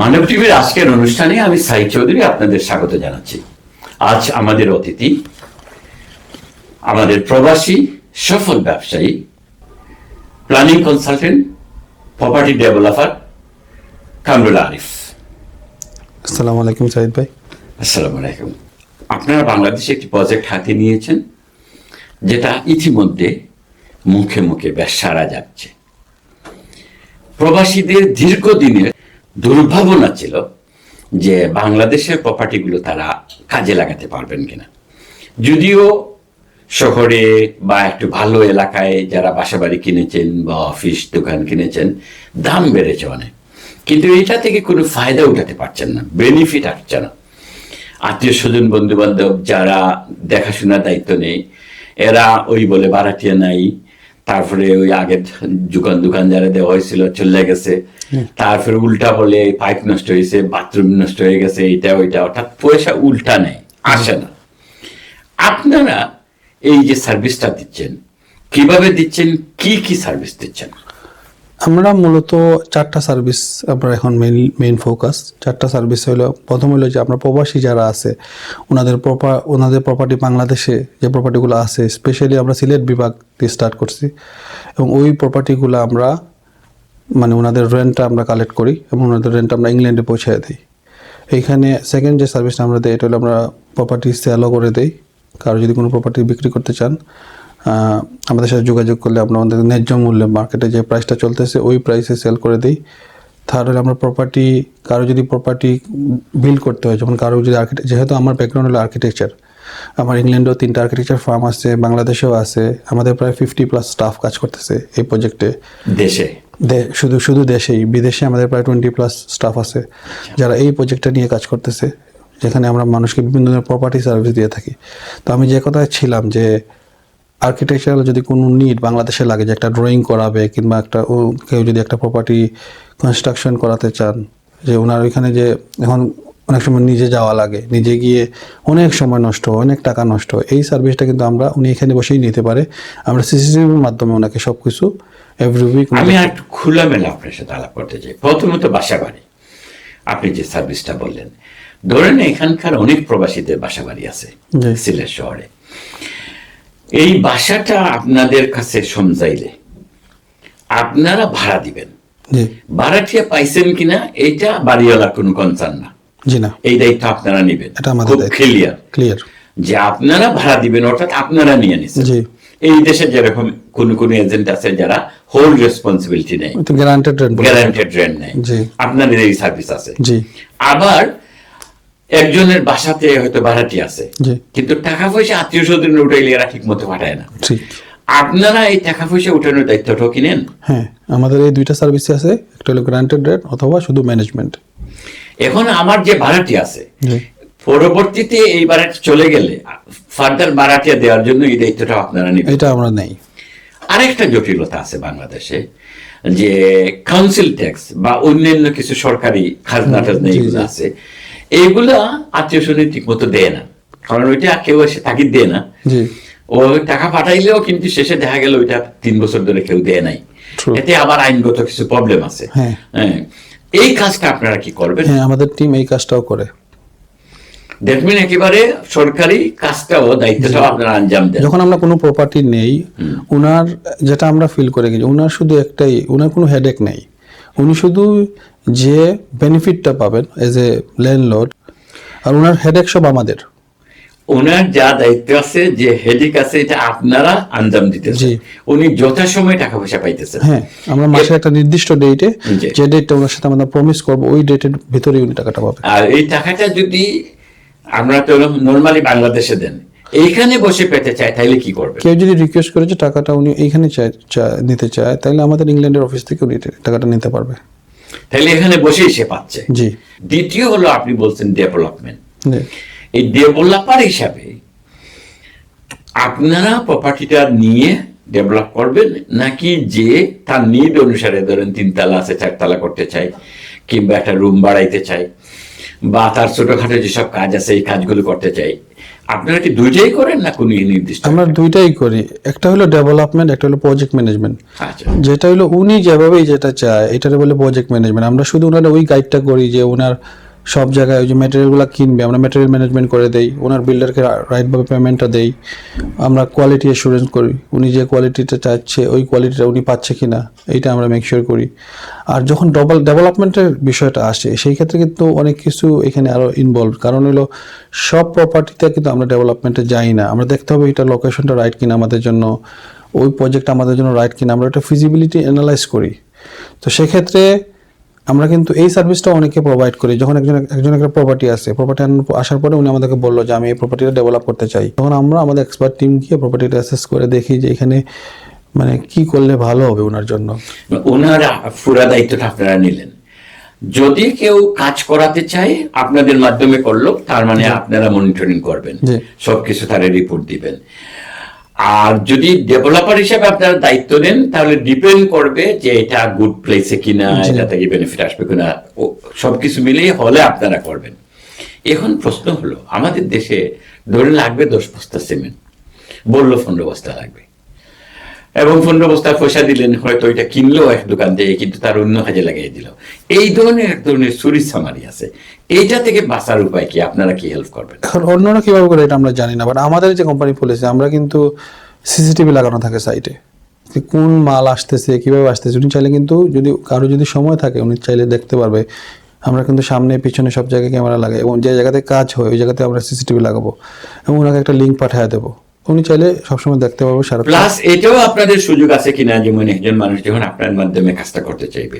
মানব টিভির আজকের অনুষ্ঠানে আমি সাই চৌধুরী আপনাদের স্বাগত জানাচ্ছি। আজ আমাদের অতিথি আমাদের প্রবাসী সফল ব্যবসায়ী planning consultant property developer Kamrul Arif. আসসালামু আলাইকুম সাইদ ভাই। আসসালামু আলাইকুম। আপনারা বাংলাদেশে একটি প্রজেক্ট হাতে নিয়েছেন যেটা ইতিমধ্যে মুখে মুখে বেশ সারা যাচ্ছে। প্রবাসীদের দীর্ঘদিনের দুর্ভাবনা ছিল যে বাংলাদেশের প্রপার্টিগুলো তারা কাজে লাগাতে পারবেন কিনা। যদিও শহরে বা একটু ভালো এলাকায় যারা বাসাবাড়ি কিনেছেন বা অফিস দোকান কিনেছেন, দাম বেড়েছে অনেক। কিন্তু এটা থেকে কোনো ফায়দা উঠাতে পারছেন না বেনিফিট আসছে না। আত্মীয় স্বজন বন্ধু বান্ধব যারা দেখাশোনার দায়িত্ব নেই এরা ওই বলে বাড়াটিয়া নাই তারপরে ওই আগের দোকান দোকান যারা দেওয়া হয়েছিল চলে গেছে। তারপরে উল্টা বলে পাইপ নষ্ট হয়েছে বাথরুম নষ্ট হয়ে গেছে এটা ওইটা অর্থাৎ পয়সা উল্টা নেই আসে না। আপনারা এই যে সার্ভিসটা দিচ্ছেন কীভাবে দিচ্ছেন কি কি সার্ভিস দিচ্ছেন? আমরা মূলত চারটা সার্ভিস আমরা এখন মেইন মেইন ফোকাস চারটা সার্ভিস হলো, প্রথম হলো যে আমরা প্রবাসী যারা আছে, ওনাদের প্রপার ওনাদের প্রপার্টি বাংলাদেশে যে প্রপার্টিগুলো আছে স্পেশালি আমরা সিলেট বিভাগ দিয়ে স্টার্ট করছি। এবং ওই প্রপার্টিগুলো আমরা মানে ওনাদের রেন্টটা আমরা কালেক্ট করি এবং ওনাদের রেন্ট আমরা ইংল্যান্ডে পৌঁছে দিই। এইখানে সেকেন্ড যে সার্ভিসটা আমরা দিই, এটা হলো আমরা প্রপার্টি সেলও করে দিই। কারও যদি কোনো প্রপার্টি বিক্রি করতে চান আমাদের সাথে যোগাযোগ করলে আমরা আমাদের ন্যায্য মূল্যে মার্কেটে যে প্রাইসটা চলতেছে ওই প্রাইসে সেল করে দিই। থার্ড হলে আমরা প্রপার্টি কারও যদি প্রপার্টি বিল্ড করতে হয় যেমন কারও যদি আর্কিটেক্ট যেহেতু আমার ব্যাকগ্রাউন্ড হলো আর্কিটেকচার আমার ইংল্যান্ডেও তিনটা আর্কিটেকচার ফার্ম আছে বাংলাদেশেও আছে আমাদের প্রায় ফিফটি প্লাস স্টাফ কাজ করতেছে এই প্রজেক্টে দেশে? শুধু শুধু দেশেই বিদেশে আমাদের প্রায় টোয়েন্টি প্লাস স্টাফ আছে যারা এই প্রজেক্টটা নিয়ে কাজ করতেছে যেখানে আমরা মানুষকে বিভিন্ন ধরনের প্রপার্টি সার্ভিস দিয়ে থাকি। তো আমি যে কথায় ছিলাম যে আর্কিটেকচারাল যদি কোনো নিড বাংলাদেশে লাগে যে একটা ড্রয়িং করাবে কিংবা একটা ও কেউ যদি একটা প্রপার্টি কনস্ট্রাকশন করাতে চান যে ওনার ওইখানে যে এখন অনেক সময় নিজে যাওয়া লাগে নিজে গিয়ে অনেক সময় নষ্ট হয়, অনেক টাকা নষ্ট হয়। এই সার্ভিসটা কিন্তু আমরা উনি এখানে বসেই নিতে পারে। আমরা সিসিটিভির মাধ্যমে ওনাকে সব কিছু এভরি উইক আমি একটু খোলামেলা আপনার সাথে আলাপ করতে চাই। প্রথমত বাসা বাড়ি আপনি যে সার্ভিসটা বললেন ধরেন এখানকার অনেক প্রবাসীদের বাসা বাড়ি আছে সিলেট শহরে। এই বাসাটা আপনাদের কাছে সমজাইলে। আপনারা ভাড়া দিবেন। ভাড়াটিয়া পাইছেন কিনা এটা বাড়িওয়ালার কোনো কনসার্ন না। জি না। এই দায়িত্ব আপনারা নেবেন। খুব ক্লিয়ার ক্লিয়ার যে আপনারা ভাড়া দিবেন অর্থাৎ আপনারা নিয়ে নিচ্ছেন। এই দেশে যেরকম কোন কোন এজেন্ট আছে যারা হোল রেসপন্সিবিলিটি নেই গ্যারান্টেড রেন্ট গ্যারান্টেড রেন্ট আপনাদের এই সার্ভিস আছে। আবার একজনের বাসাতে হয়তো ভাড়াটি আছে কিন্তু টাকা পয়সা আত্মীয় স্বজনের উঠাইলে এরা ঠিক মতো পাঠায় না। আপনারা এই টাকা পয়সা উঠানোর দায়িত্বটাও কি নেন? হ্যাঁ আমাদের এই দুইটা সার্ভিস আছে একটা হলো গ্রান্টেড রেট অথবা শুধু ম্যানেজমেন্ট। এখন আমার যে ভাড়াটি আছে পরবর্তীতে এই ভাড়াটি চলে গেলে ফার্দার ভাড়াটিয়া দেওয়ার জন্য এই দায়িত্বটা আপনারা নেবেন। এটা আমরা নেই। আরেকটা জটিলতা আছে বাংলাদেশে যে কাউন্সিল ট্যাক্স বা অন্যান্য কিছু সরকারি খাজনা টাজনা এগুলো আছে এইগুলা আত্মীয় স্বজন ঠিক মতো দেয় না। কারণ ওইটা কেউ এসে তাগিদ দেয় না। ও টাকা পাঠাইলেও কিন্তু শেষে দেখা গেল ওইটা তিন বছর ধরে কেউ দেয় নাই। এতে আবার আইনগত কিছু প্রবলেম আছে। হ্যাঁ। হ্যাঁ। এই কাজটা আপনারা কি করবেন? হ্যাঁ আমাদের টিম এই কাজটাও করে। মিন একেবারে সরকারি কাজটাও দায়িত্বটাও আপনারা আঞ্জাম দেন। যখন আমরা কোনো প্রপার্টি নেই ওনার যেটা আমরা ফিল করে গেছি ওনার শুধু একটাই ওনার কোনো হেডেক নেই। উনি শুধু যে বেনিফিটটা পাবেন এজ এ ল্যান্ডলর্ড আর ওনার হেডেক সব আমাদের ওনার যা দায়িত্ব আছে যে হেডিক আছে এটা আপনারা আঞ্জাম দিতেছেন। উনি যথাসময়ে টাকা পয়সা পাইতেছেন হ্যাঁ আমরা মাসে একটা নির্দিষ্ট ডেটে। যে ডেটটা ওনার সাথে আমরা প্রমিস করব ওই ডেটের ভিতরেই উনি টাকাটা পাবে আর এই টাকাটা যদি আমরা তো নর্মালি বাংলাদেশে দেন এইখানে বসে পেতে চাই তাইলে কি করবে? কেউ যদি রিকোয়েস্ট করে যে টাকাটা উনি এইখানে চায় চায়- নিতে চায় তাহলে আমাদের ইংল্যান্ডের অফিস থেকে উনি টাকাটা নিতে পারবে। তাহলে এখানে বসেই সে পাচ্ছে। জি। দ্বিতীয় হলো আপনি বলছেন ডেভেলপমেন্ট এই ডেভেলপার হিসাবে আপনারা প্রপার্টিটা নিয়ে ডেভেলপ করবেন নাকি যে তার নিড অনুসারে ধরেন তিনতলা আছে চারতলা করতে চাই কিংবা একটা রুম বাড়াইতে চাই বা তার ছোটখাটো যেসব কাজ আছে এই কাজগুলো করতে চাই। আপনারা কি দুইটাই করেন না কোনো নির্দিষ্ট? আমরা দুইটাই করি। একটা হলো ডেভেলপমেন্ট একটা হলো প্রজেক্ট ম্যানেজমেন্ট আচ্ছা। যেটা হলো উনি যেভাবেই যেটা চায় এটারে বলে প্রজেক্ট ম্যানেজমেন্ট আমরা শুধু ওনার ওই গাইডটা করি যে ওনার সব জায়গায় ওই যে ম্যাটেরিয়ালগুলো কিনবে, আমরা ম্যাটেরিয়াল ম্যানেজমেন্ট করে দেই, ওনার বিল্ডারকে রাইটভাবে পেমেন্টটা দেই, আমরা কোয়ালিটি অ্যাসুরেন্স করি, উনি যে কোয়ালিটিটা চাচ্ছে, ওই কোয়ালিটিটা উনি পাচ্ছে কি না এইটা আমরা মেক শিওর করি। আর যখন ডবল ডেভেলপমেন্টের বিষয়টা আসে, সেই ক্ষেত্রে কিন্তু অনেক কিছু এখানে আরও ইনভলভ কারণ হলো সব প্রপার্টিতে কিন্তু আমরা ডেভেলপমেন্টে যাই না, আমরা দেখতে হবে এটা লোকেশনটা রাইট কিনা আমাদের জন্য, ওই প্রজেক্ট আমাদের জন্য রাইট কিনা, আমরা একটা ফিজিবিলিটি অ্যানালাইজ করি। তো সেক্ষেত্রে আমরা কিন্তু এই সার্ভিসটা অনেকে প্রোভাইড করি। যখন একজন একজন একটা প্রপার্টি আসে প্রপার্টি আসার পরে উনি আমাদেরকে বলল যে আমি এই প্রপার্টিটা ডেভেলপ করতে চাই। তখন আমরা আমাদের এক্সপার্ট টিম গিয়ে প্রপার্টিটা অ্যাসেস করে দেখি যে এখানে মানে কি করলে ভালো হবে ওনার জন্য। ওনারা পুরা দায়িত্বটা আপনারা নিলেন। যদি কেউ কাজ করাতে চায় আপনাদের মাধ্যমে করল তার মানে আপনারা মনিটরিং করবেন। সবকিছু তারা রিপোর্ট দিবেন। আর যদি ডেভেলপার হিসেবে আপনারা দায়িত্ব নেন তাহলে ডিপেন্ড করবে যে এটা গুড প্লেসে কিনা এটা থেকে বেনিফিট আসবে কিনা। সবকিছু মিলিয়ে হলে আপনারা করবেন। এখন প্রশ্ন হলো আমাদের দেশে ধরে লাগবে দশ বস্তা সিমেন্ট বলল পনেরো বস্তা লাগবে। এবং পনেরো বস্তা পয়সা দিলেন, হয়তো এটা কিনলো এক দোকান থেকে কিন্তু তার অন্য কাজে লাগিয়ে দিল। এই ধরনের এক ধরনের চুরি সামারি আছে। এইটা থেকে বাঁচার উপায় কি? আপনারা কি হেল্প করবেন? অন্যরা কীভাবে করে এটা আমরা জানি না বাট আমাদের যে কোম্পানি পলিসি আমরা কিন্তু সিসিটিভি লাগানো থাকে সাইটে কোন মাল আসতেছে, কীভাবে আসতেছে, উনি চাইলে কিন্তু যদি, কারও যদি সময় থাকে, উনি চাইলে দেখতে পারবে। আমরা কিন্তু সামনে, পিছনে সব জায়গায় ক্যামেরা লাগাই এবং যে জায়গাতে কাজ হয়, ওই জায়গাতে আমরা সিসিটিভি লাগাবো এবং ওনাকে একটা লিঙ্ক পাঠিয়ে দেবো। উনি চাইলে সবসময় দেখতে পারব সারা প্লাস এটাও আপনাদের সুযোগ আছে কিনা যেমন একজন মানুষ যখন আপনার মাধ্যমে কাজটা করতে চাইবে।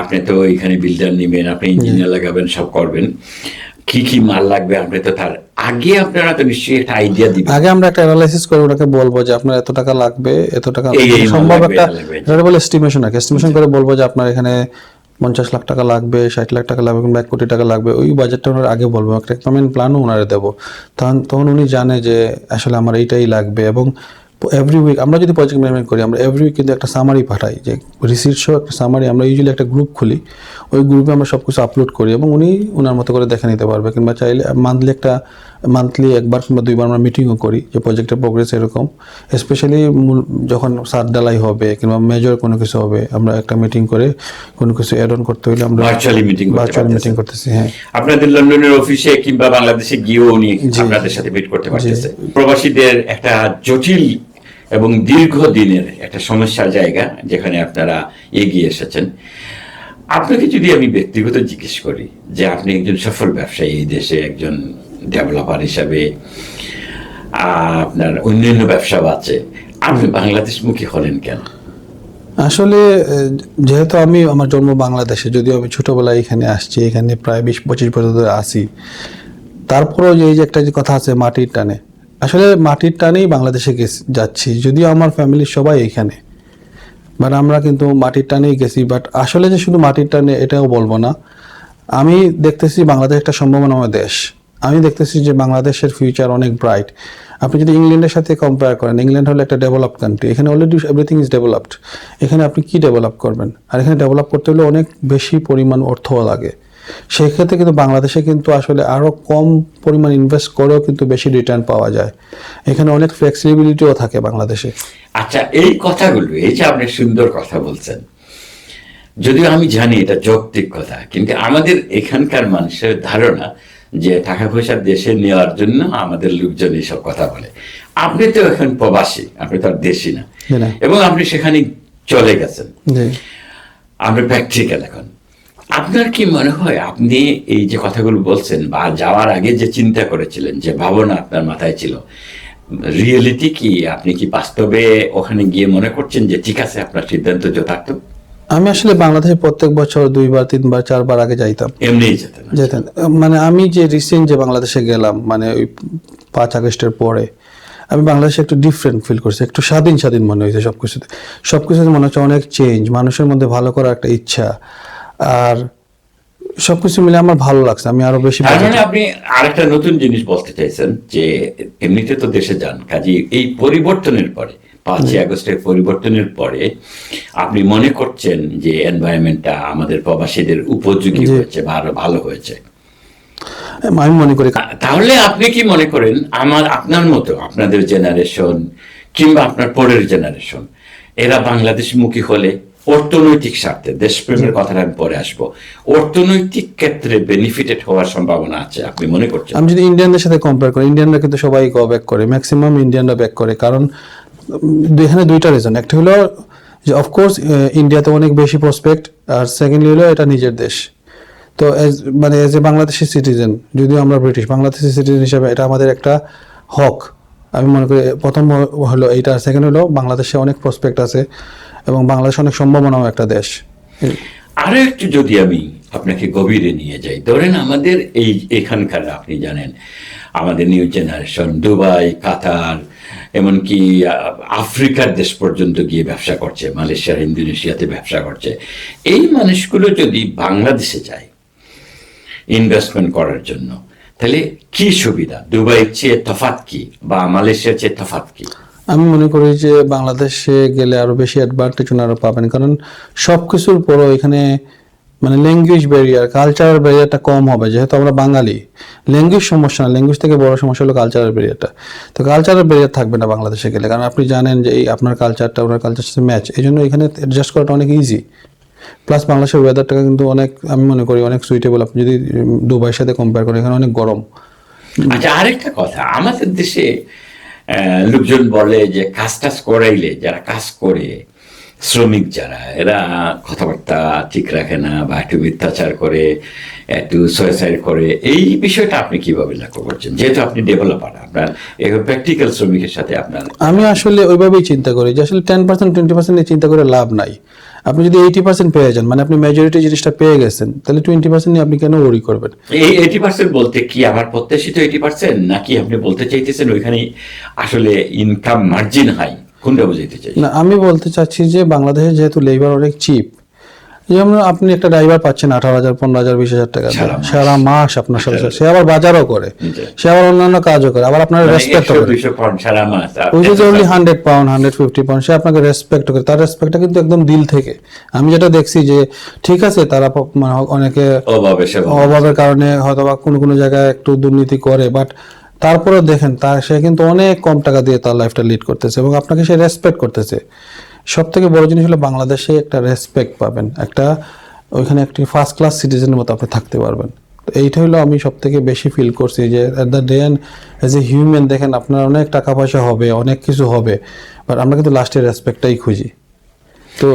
আপনি তো এখানে বিল্ডার নেবেন আপনি ইঞ্জিনিয়ার লাগাবেন সব করবেন। কি কি মাল লাগবে আপনি তো তার আগে আপনারা তো নিশ্চয়ই একটা আইডিয়া দিবেন। আগে আমরা একটা অ্যানালাইসিস করে ওটাকে বলব যে আপনার এত টাকা লাগবে এত টাকা সম্ভব একটা এটা এটা বলে এস্টিমেশন আছে এস্টিমেশন করে বলব যে আপনার এখানে পঞ্চাশ লাখ টাকা লাগবে, ষাট লাখ টাকা লাগবে, কিংবা এক কোটি টাকা লাগবে, ওই বাজেটটা ওনার আগে বলব। একটা পেমেন্ট প্ল্যানও ওনারে দেবো। তখন তখন উনি জানে যে আসলে আমার এইটাই লাগবে এবং এভরি উইক আমরা যদি প্রজেক্ট ম্যানেজমেন্ট করি, আমরা এভরি উইক কিন্তু একটা সামারি পাঠাই যে রিসিট সহ একটা সামারি আমরা ইউজুয়ালি একটা গ্রুপ খুলি। ওই গ্রুপে আমরা সব কিছু আপলোড করি এবং উনি ওনার মতো করে দেখে নিতে পারবে, কিংবা চাইলে মান্থলি একটা মান্থলি একবার কিংবা দুইবার আমরা মিটিংও করি যে প্রজেক্টের প্রোগ্রেস এরকম। স্পেশালি মূল যখন সাত ডালাই হবে কিংবা মেজর কোনো কিছু হবে আমরা একটা মিটিং করে কোনো কিছু অ্যাড অন করতে হলে আমরা meeting করতে ভার্চুয়াল মিটিং করতেছি হ্যাঁ। আপনাদের লন্ডনের অফিসে কিংবা বাংলাদেশে গিয়েও উনি আপনাদের সাথে মিট করতে পারতেছে। প্রবাসীদের একটা জটিল এবং দীর্ঘ দিনের একটা সমস্যার জায়গা যেখানে আপনারা এগিয়ে এসেছেন। আপনাকে যদি আমি ব্যক্তিগত জিজ্ঞেস করি যে আপনি একজন সফল ব্যবসায়ী এই দেশে একজন ডেভেলপার হিসাবে, আপনার অন্যান্য ব্যবসাও আছে আপনি বাংলাদেশমুখী হলেন কেন? আসলে যেহেতু আমি, আমার জন্ম বাংলাদেশে, যদিও আমি ছোটবেলায় এখানে আসছি, এখানে প্রায় বিশ, পঁচিশ বছর ধরে আসি তারপরেও যে, এই যে একটা যে কথা আছে, মাটির টানে, আসলে মাটির টানেই বাংলাদেশে গেছি, যাচ্ছি। যদিও আমার ফ্যামিলির সবাই এখানে বাট আমরা কিন্তু মাটির টানেই গেছি। বাট আসলে যে শুধু মাটির টানে, এটাও বলব না। আমি দেখতেছি বাংলাদেশ একটা সম্ভাবনাময় দেশ। আমি দেখতেছি যে বাংলাদেশের ফিউচার অনেক ব্রাইট আপনি যদি ইংল্যান্ডের সাথে কম্পেয়ার করেন, ইংল্যান্ড হলো একটা ডেভেলপ কান্ট্রি এখানে অলরেডি এভরিথিং ইজ ডেভেলপড এখানে আপনি কি ডেভেলপ করবেন? আর এখানে ডেভেলপ করতে হলে অনেক বেশি পরিমাণ অর্থ লাগে। সেক্ষেত্রে কিন্তু বাংলাদেশে কিন্তু আসলে আরও কম পরিমাণ ইনভেস্ট করেও কিন্তু বেশি রিটার্ন পাওয়া যায়। এখানে অনেক ফ্লেক্সিবিলিটিও থাকে বাংলাদেশে। আচ্ছা এই কথাগুলো, এই যে আপনি সুন্দর কথা বলছেন, যদিও আমি জানি এটা যৌক্তিক কথা, কিন্তু আমাদের এখানকার মানুষের ধারণা যে টাকা পয়সা দেশে নেওয়ার জন্য আমাদের লোকজন এইসব কথা বলে। আপনি তো এখন প্রবাসী আপনি তো আর দেশি না। এবং আপনি সেখানে চলে গেছেন। আমরা প্র্যাকটিক্যাল এখন। আপনার কি মনে হয় আপনি এই যে কথাগুলো বলছেন বা যাওয়ার আগে যে চিন্তা করেছিলেন যে ভাবনা আপনার মাথায় ছিল রিয়েলিটি কি আপনি কি বাস্তবে ওখানে গিয়ে মনে করছেন যে ঠিক আছে আপনার সিদ্ধান্ত যথার্থ? আমি আসলে বাংলাদেশে প্রত্যেক বছর দুইবার তিনবার চারবার আগে যাইতাম। এমনি যেতেন মানে আমি যে রিসেন্ট যে বাংলাদেশে গেলাম মানে ওই পাঁচ আগস্টের পরে আমি বাংলাদেশে একটু ডিফারেন্ট ফিল করছি। একটু স্বাধীন স্বাধীন মনে হয়েছে সব কিছুতে সব কিছুতে মনে হচ্ছে অনেক চেঞ্জ মানুষের মধ্যে ভালো করার একটা ইচ্ছা। আর সব কিছু মিলে আমার ভালো লাগছে আমি আরও বেশি মানে আপনি আরেকটা নতুন জিনিস বলতে চাইছেন যে এমনিতে তো দেশে যান কাজে এই পরিবর্তনের পরে পাঁচই আগস্টের পরিবর্তনের পরে আপনি মনে করছেন যে এনভায়রনমেন্টটা আমাদের প্রবাসীদের উপযোগী হয়েছে বা আরও ভালো হয়েছে? আমি মনে করি তাহলে আপনি কি মনে করেন আমার আপনার মতো আপনাদের জেনারেশন কিংবা আপনার পরের জেনারেশন এরা বাংলাদেশ মুখী হলে অর্থনৈতিক স্বার্থে দেশপ্রেমের কথাটা আমি পরে আসব। অর্থনৈতিক ক্ষেত্রে বেনিফিটেড হওয়ার সম্ভাবনা আছে আপনি মনে করছেন? আমি যদি ইন্ডিয়ানদের সাথে কম্পেয়ার করি ইন্ডিয়ানরা কিন্তু সবাই ব্যাক করে ম্যাক্সিমাম ইন্ডিয়ানরা ব্যাক করে কারণ এখানে দুইটা রিজন একটা হলো যে অফকোর্স ইন্ডিয়াতে অনেক বেশি প্রসপেক্ট আর সেকেন্ডলি হলো এটা নিজের দেশ। তো এজ মানে এজ এ বাংলাদেশি সিটিজেন যদিও আমরা ব্রিটিশ বাংলাদেশি সিটিজেন হিসেবে এটা আমাদের একটা হক। আমি মনে করি প্রথম হলো এইটা সেকেন্ড হলো বাংলাদেশে অনেক প্রসপেক্ট আছে। এবং বাংলাদেশ অনেক সম্ভাবনাও একটা দেশ। আরও একটু যদি আমি আপনাকে গভীরে নিয়ে যাই, ধরেন আমাদের এই এখানকার, আপনি জানেন, আমাদের নিউ জেনারেশন দুবাই, কাতার, এমনকি আফ্রিকার দেশ পর্যন্ত গিয়ে ব্যবসা করছে, মালয়েশিয়ার, ইন্দোনেশিয়াতে ব্যবসা করছে। এই মানুষগুলো যদি বাংলাদেশে যায় ইনভেস্টমেন্ট করার জন্য, তাহলে কি সুবিধা? দুবাইয়ের চেয়ে তফাৎ কি বা মালয়েশিয়ার চেয়ে তফাৎ কি? আমি মনে করি যে বাংলাদেশে গেলে আরও বেশি অ্যাডভান্টেজ ওনারা পাবেন। কারণ সব কিছুর পরও এখানে মানে ল্যাঙ্গুয়েজ ব্যারিয়ার কালচারাল ব্যারিয়ারটা কম হবে। যেহেতু আমরা বাঙালি ল্যাঙ্গুয়েজ সমস্যা না। ল্যাঙ্গুয়েজ থেকে বড় সমস্যা হলো কালচারাল ব্যারিয়ারটা তো কালচারাল ব্যারিয়ার থাকবে না বাংলাদেশে গেলে। কারণ আপনি জানেন যে এই আপনার কালচারটা ওনার কালচার সাথে ম্যাচ এই জন্য এখানে অ্যাডজাস্ট করাটা অনেক ইজি প্লাস বাংলাদেশের ওয়েদারটা কিন্তু অনেক, আমি মনে করি অনেক সুইটেবল আপনি যদি দুবাইয়ের সাথে কম্পেয়ার করেন, এখানে অনেক গরম। আচ্ছা আরেকটা কথা। আমাদের দেশে লোকজন বলে যে কাজ টাজ করাইলে, যারা কাজ করে, শ্রমিক যারা, এরা কথাবার্তা ঠিক রাখে না বা একটু মিথ্যাচার করে, একটু সুইসাইড করে। এই বিষয়টা আপনি কীভাবে লক্ষ্য করছেন? যেহেতু আপনি ডেভেলপার আপনার প্র্যাকটিক্যাল শ্রমিকের সাথে আপনার আমি আসলে ওইভাবেই চিন্তা করি যে আসলে টেন পার্সেন্ট টোয়েন্টি পার্সেন্ট চিন্তা করে লাভ নাই। আপনি যদি এইটি পার্সেন্ট পেয়ে যান মানে আপনি মেজরিটি জিনিসটা পেয়ে গেছেন তাহলে টোয়েন্টি পার্সেন্ট নিয়ে আপনি কেন ওরি করবেন? এই এইটি পার্সেন্ট বলতে কি আমার প্রত্যাশিত এইটি পার্সেন্ট নাকি আপনি বলতে চাইতেছেন ওইখানে আসলে ইনকাম মার্জিন হাই কোনটা বুঝাইতে চাই না আমি বলতে চাচ্ছি যে বাংলাদেশে যেহেতু লেবার অনেক চিপ যেমন আপনি একটা ড্রাইভার পাচ্ছেন আঠারো হাজার পনেরো হাজার বিশ হাজার টাকা সারা মাস। আপনার সাথে। সে আবার বাজারও করে। সে আবার অন্যান্য কাজও করে। আবার আপনার রেসপেক্ট করে। মাস। আর ওই যে only hundred pound hundred fifty pound সে আপনাকে রেসপেক্ট করে। তার রেসপেক্টটা কিন্তু একদম দিল থেকে। আমি যেটা দেখছি যে ঠিক আছে তারা মানে অনেকে অভাবের কারণে হয়তো বা কোনো কোনো জায়গায় একটু দুর্নীতি করে বাট তারপরে দেখেন তার সে কিন্তু অনেক কম টাকা দিয়ে তার লাইফটা লিড করতেছে এবং আপনাকে সে রেসপেক্ট করতেছে। সব থেকে বড় জিনিস হলো বাংলাদেশে একটা রেসপেক্ট পাবেন। একটা ওইখানে একটি ফার্স্ট ক্লাস সিটিজেনের মতো আপনি থাকতে পারবেন। তো এইটা হলো আমি সব থেকে বেশি ফিল করছি যে at the day and as a human দেখেন আপনার অনেক টাকা পয়সা হবে অনেক কিছু হবে বাট আমরা কিন্তু লাস্টে রেসপেক্টটাই খুঁজি। তো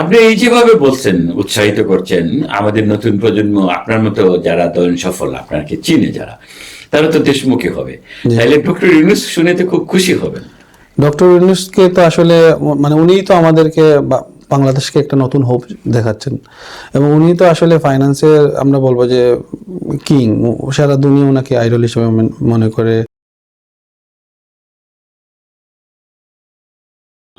আপনি এই যেভাবে বলছেন উৎসাহিত করছেন আমাদের নতুন প্রজন্ম আপনার মতো যারা ধরেন সফল আপনাকে চিনে যারা তারা তো দেশমুখী হবে। তাহলে ডক্টর ইউনুস শুনে তো খুব খুশি হবেন। ডক্টর ইউনুসকে তো আসলে মানে উনিই তো আমাদেরকে বাংলাদেশকে একটা নতুন হোপ দেখাচ্ছেন। এবং উনি তো আসলে ফাইন্যান্সের আমরা বলব যে কিং সারা দুনিয়া ওনাকে আইডল হিসেবে মনে করে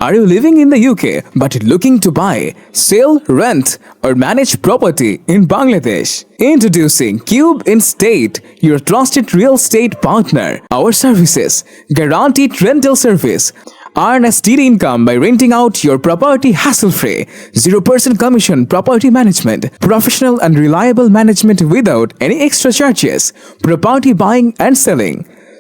Are you living in the UK but looking to buy, sell, rent, or manage property in Bangladesh? Introducing Cube in State, your trusted real estate partner. Our services, guaranteed rental service. Earn a steady income by renting out your property hassle free. 0% commission property management. Professional and reliable management without any extra charges. Property buying and selling